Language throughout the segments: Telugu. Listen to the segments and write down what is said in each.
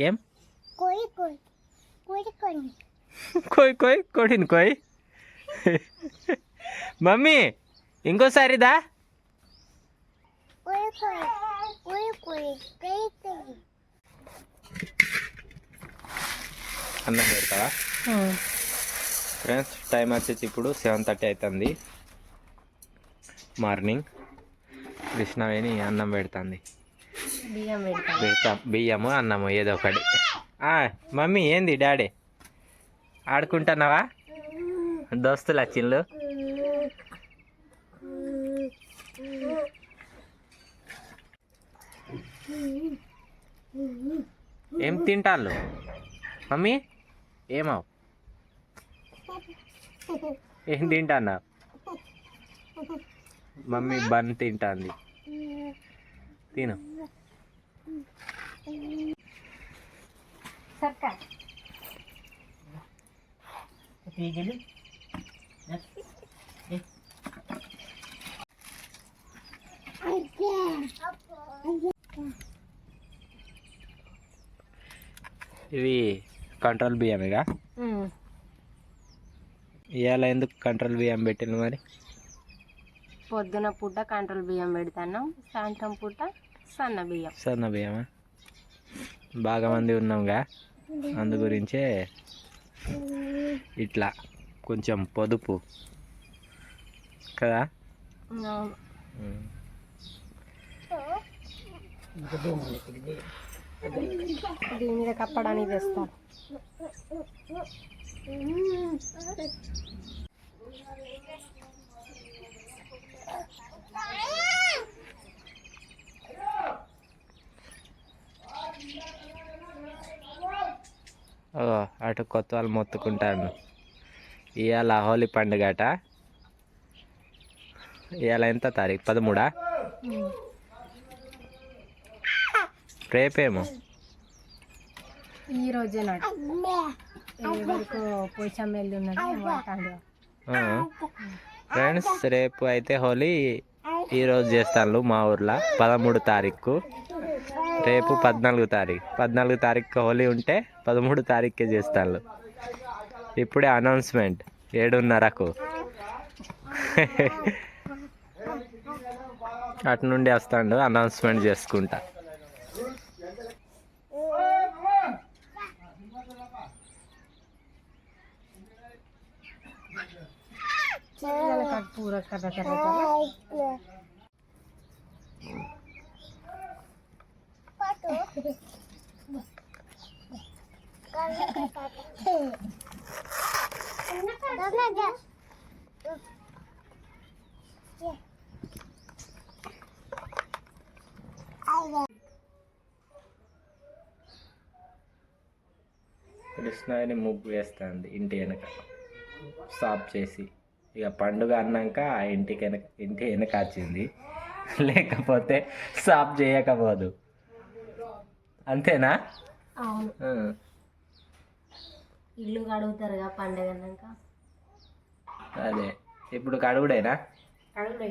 ఏం? కోయి కోయి కొడిని కోయ్. మమ్మీ ఇంకోసారి దా. అన్నం పెడతావా? ఫ్రెండ్స్ టైం వచ్చేసి ఇప్పుడు సెవెన్ థర్టీ అవుతుంది మార్నింగ్. కృష్ణవేణి అన్నం పెడుతుంది. పెడతాం. బియ్యము అన్నము ఏదో ఒకటి. మమ్మీ ఏంది డాడీ? ఆడుకుంటున్నావా? దోస్తులు వచ్చిండ్లు ఏం తింటాళ్ళు? మమ్మీ ఏమావు ఏం తింటాన్నావు? Mummy bun తింటాంది. తిను. ఇవి కంట్రోల్ బియ్యమేగా? ఇవాళ ఎందుకు కంట్రోల్ బియ్యం పెట్టింది మరి? పొద్దున పూట కంట్రోల్ బియ్యం పెడతాను సాయంత్రం పూట సన్న బియ్యం. సన్న బియ్యమా? బాగా మంది ఉన్నాంగా? అందు గురించే ఇట్లా కొంచెం పొదుపు. కదా. దీని మీద కప్పడానికి తెస్తా ఓ అటు కొత్త వాళ్ళు మొత్తుకుంటాను ఇవాళ హోలీ పండుగ అట ఇవాళ ఎంత తారీఖు? పదమూడా? రేపేమో? ఈ రోజే ఫ్రెండ్స్ రేపు అయితే హోలీ ఈరోజు చేస్తాను మా ఊర్లో. పదమూడు తారీఖు. రేపు పద్నాలుగు తారీఖు. పద్నాలుగు తారీఖు హోలీ ఉంటే పదమూడు తారీఖుకే చేస్తాను ఇప్పుడే అనౌన్స్మెంట్ ఏడున్నరకు. అటు నుండి వస్తాడు అనౌన్స్మెంట్ చేసుకుంటా. పూర కథ కృష్ణాని ముగ్గు వేస్తుంది ఇంటి వెనక. సాఫ్ చేసి. ఇక పండుగ అన్నాక ఆ ఇంటికి వెనక ఇంటి వెనక వచ్చింది లేకపోతే సాఫ్ చేయకపోదు. అంతేనా? అవును. ఇల్లు కడుగుతారుగా పండగ అన్నాక. అదే. ఇప్పుడు కడుగుడేనా? కడుగుడే.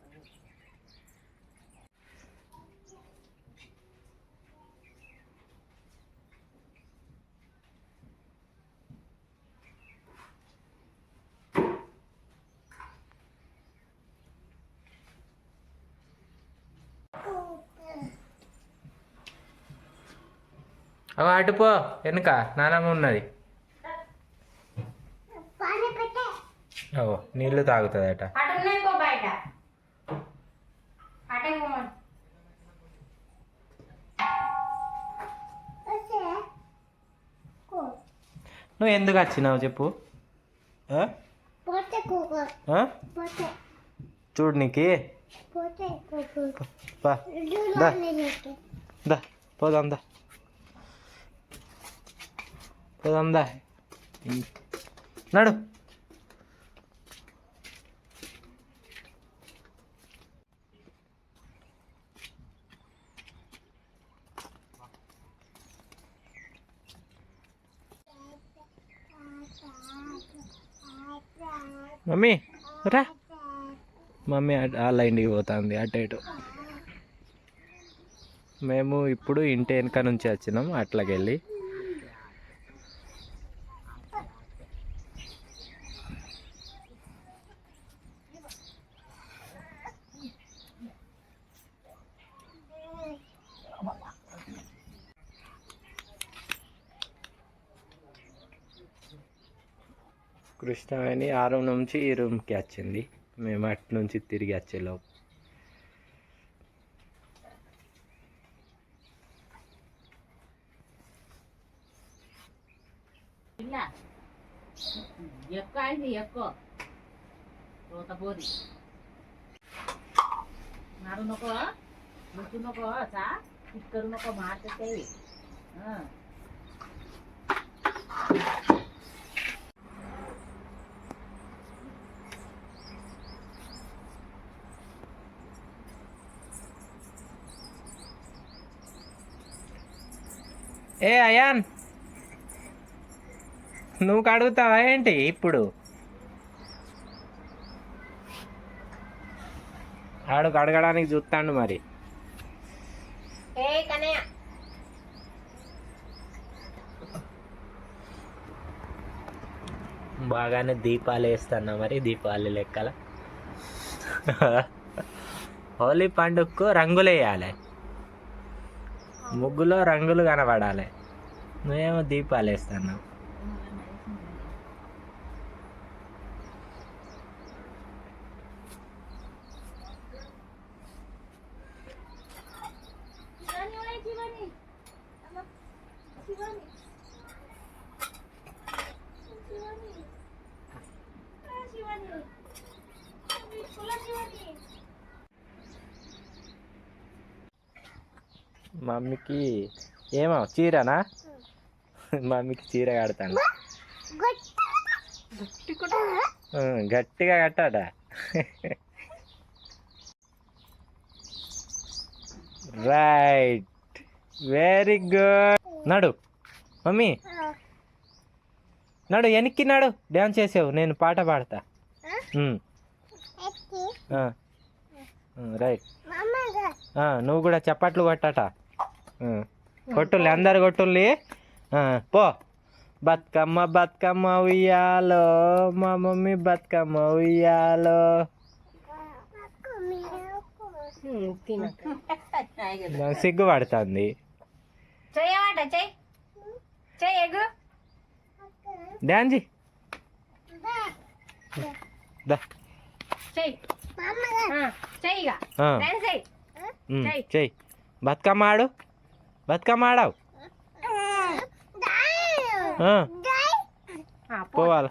అవ అటుపో వెనుక. నానమ్మ ఉన్నది. ఓ నీళ్ళు తాగుతుందట. అటు నువ్వు ఎందుకు వచ్చినావు చెప్పు? చూడు నీకి. పోతే కుక్క పా. దా. ఇదిలో దా. పోదాం దా. పోదాం నడు. మమ్మీ రా. మమ్మీ ఆ వాళ్ళ ఇంటికి పోతుంది అటు ఇటు. మేము ఇప్పుడు ఇంటి వెనక నుంచి వచ్చినాం అట్లాగెళ్ళి. కృష్ణవేణి ఆరు నుంచి ఈ రూమ్కి వచ్చింది. మేము అటు నుంచి తిరిగి వచ్చేలోపు ఎక్కువ అయింది ఎక్కువ రోతపోది నడు నొకో ముచ్చు నొక్క చా? ఇక్కడ నొక్క మార్చేసేవి ఏ అయాన్. నువ్వు కడుగుతావా ఏంటి ఇప్పుడు? ఆడు కడగడానికి చూస్తాడు మరి. బాగానే దీపాలు వేస్తున్నా మరి దీపావళి లెక్కల. హోలీ పండుగకు రంగులు వేయాలి ముగ్గులో రంగులు కనబడాలి. నువ్వేమో దీపాలు వేస్తున్నావు. మమ్మీకి ఏమో చీరనా? మమ్మీకి చీర కడతాను. గట్టిగా కట్టాడ రైట్. Very good. నడు మమ్మీ. నడు వెనక్కి నడు డ్యాన్స్ చేసావు నేను పాట పాడతా. రైట్. నువ్వు కూడా చప్పట్లు కొట్టట. కొట్టుల్లి అందరు కొట్టుల్లి పో. బతుకమ్మ బతుకమ్మ ఉయ్యాలో. మా మమ్మీ బతుకమ్మ ఉయ్యాలో. సిగ్గుపడుతుంది. చెయ్యి ఎగు. డాన్జీ దా. చెయ్యి బతుకమ్మ ఆడు. బతుకమ్మ ఆడావు. పోవాలి.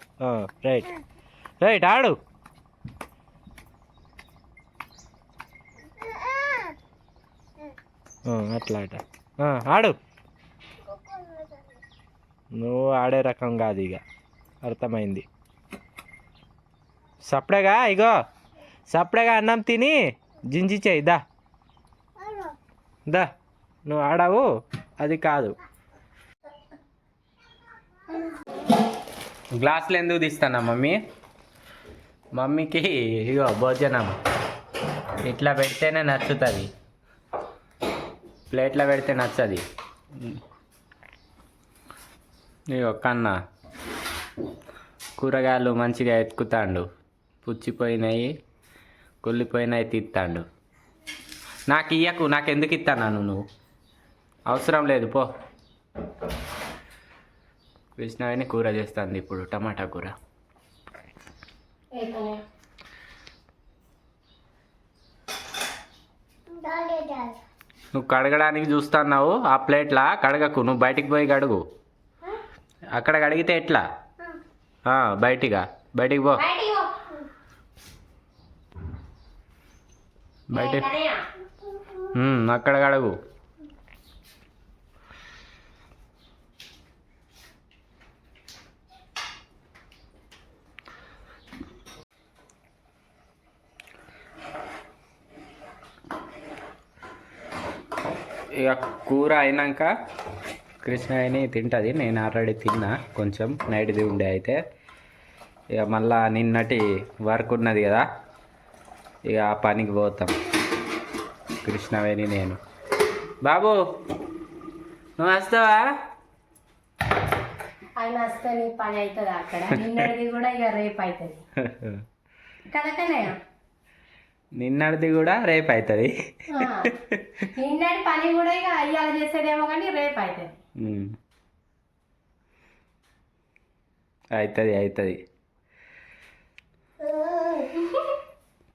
రైట్. రైట్ ఆడు. అట్లా ఆ, ఆడు. నువ్వు ఆడే రకం కాదు ఇక. అర్థమైంది. సప్పుడేగా ఇగో. సప్పుడేగా అన్నం తిని జింజి చేయి దా. దా. నువ్వు ఆడావు? అది కాదు. గ్లాసులు ఎందుకు తీస్తానా మమ్మీ? మమ్మీకి ఇగో భోజనం. ఇట్లా పెడితేనే నచ్చుతుంది. ప్లేట్లో పెడితే నచ్చది. ఇగో కన్న. కూరగాయలు మంచిగా ఎత్తుకుతాండు. పుచ్చిపోయినాయి కుళ్ళిపోయినాయి తీస్తాండు నాకు ఇయ్యకు నాకు ఎందుకు ఇస్తాను నువ్వు? అవసరం లేదు పో. కృష్ణవేణి కూర చేస్తుంది ఇప్పుడు టమాటా కూర. నువ్వు కడగడానికి చూస్తున్నావు ఆ ప్లేట్లా? కడగకు నువ్వు బయటికి పోయి కడుగు. అక్కడ కడిగితే ఎట్లా? బయటిగా. బయటికి పో. బయట. అక్కడ కడగు. ఇక కూర అయినాక కృష్ణ అని తింటుంది. నేను ఆల్రెడీ తిన్నా. కొంచెం నైట్ది ఉండే అయితే. ఇక మళ్ళా నిన్నటి వర్క్ ఉన్నది కదా. ఇక ఆ పనికి పోతాం. కృష్ణవేణి నేను. బాబు నువ్వు వస్తావా? ఆయన వస్తే నీ పని అవుతుంది అక్కడ. నిన్నటిది కూడా ఇక రేపు అవుతుంది. కదా కన్నయ్య నిన్నటిది కూడా రేపు అవుతుంది. నిన్నటి పని కూడా ఇక అయ్యాల చేసేదేమో కానీ రేపు అవుతుంది అవుతుంది అవుతుంది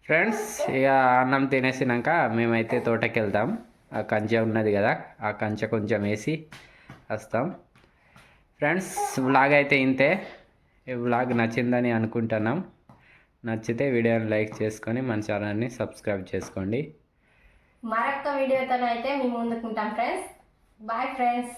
ఫ్రెండ్స్ ఇక అన్నం తినేసినాక మేమైతే తోటకి వెళ్తాం ఆ కంచె ఉన్నది కదా ఆ కంచె కొంచెం వేసి వస్తాం. ఫ్రెండ్స్ వ్లాగ్ అయితే ఇంతే. ఈ వ్లాగ్ నచ్చిందని అనుకుంటున్నాం. నచ్చితే వీడియోని లైక్ చేసుకొని మన ఛానల్ని సబ్స్క్రైబ్ చేసుకోండి. మరొక వీడియోతో అయితే మీ ముందుకుంటాం ఫ్రెండ్స్. Bye friends.